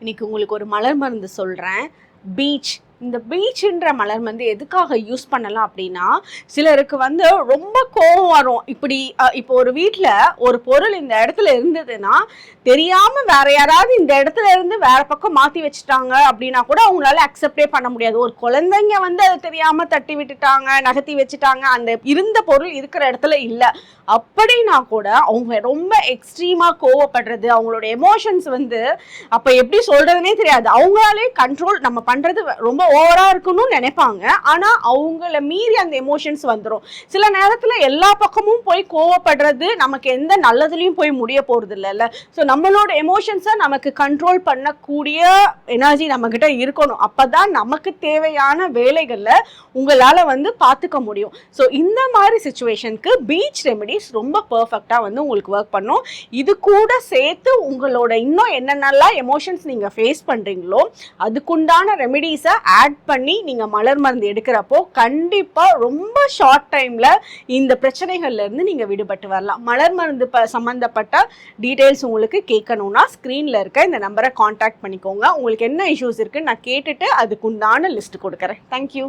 இன்னைக்கு உங்களுக்கு ஒரு மலர் மருந்து சொல்கிறேன் பீச் இந்த பீச்ன்ற மலர் வந்து எதுக்காக யூஸ் பண்ணலாம் அப்படின்னா சிலருக்கு வந்து ரொம்ப கோவம் வரும். இப்படி இப்போ ஒரு வீட்டில் ஒரு பொருள் இந்த இடத்துல இருந்ததுன்னா தெரியாமல் வேற யாராவது இந்த இடத்துல இருந்து வேற பக்கம் மாற்றி வச்சுட்டாங்க அப்படின்னா கூட அவங்களால அக்செப்டே பண்ண முடியாது. ஒரு குழந்தைங்க வந்து அதை தெரியாமல் தட்டி விட்டுட்டாங்க நகர்த்தி வச்சுட்டாங்க அந்த இருந்த பொருள் இருக்கிற இடத்துல இல்லை. அப்படின்னா கூட அவங்க ரொம்ப எக்ஸ்ட்ரீமாக கோவப்படுறது அவங்களோட எமோஷன்ஸ் வந்து அப்போ எப்படி சொல்கிறதுனே தெரியாது. அவங்களாலே கண்ட்ரோல் நம்ம பண்ணுறது ரொம்ப ஓவராக இருக்கணும்னு நினைப்பாங்க. ஆனால் அவங்கள மீறி அந்த எமோஷன்ஸ் வந்துடும் சில நேரத்தில் எல்லா பக்கமும் போய் கோவப்படுறது நமக்கு எந்த நல்லதுலேயும் போய் முடிய போகிறது இல்லைல்ல ஸோ நம்மளோட எமோஷன்ஸை நமக்கு கண்ட்ரோல் பண்ணக்கூடிய எனர்ஜி நம்மக்கிட்ட இருக்கணும். அப்போ தான் நமக்கு தேவையான வேலைகளில் உங்களால் வந்து பார்த்துக்க முடியும். ஸோ இந்த மாதிரி சுச்சுவேஷனுக்கு பீச் ரெமெடிஸ் ரொம்ப பர்ஃபெக்டாக வந்து உங்களுக்கு ஒர்க் பண்ணும். இது கூட சேர்த்து உங்களோட இன்னும் என்னென்னலாம் எமோஷன்ஸ் நீங்கள் ஃபேஸ் பண்ணுறீங்களோ அதுக்குண்டான ரெமெடிஸை ஆட் பண்ணி நீங்கள் மலர் மருந்து எடுக்கிறப்போ கண்டிப்பாக ரொம்ப ஷார்ட் டைமில் இந்த பிரச்சனைகள்லேருந்து நீங்கள் விடுபட்டு வரலாம். மலர் மருந்து ப சம்மந்தப்பட்ட டீட்டெயில்ஸ் உங்களுக்கு கேட்கணும்னா ஸ்க்ரீனில் இருக்க இந்த நம்பரை காண்டாக்ட் பண்ணிக்கோங்க. உங்களுக்கு என்ன இஷ்யூஸ் இருக்குன்னு நான் கேட்டுட்டு அதுக்குண்டான லிஸ்ட் கொடுக்குறேன். தேங்க்யூ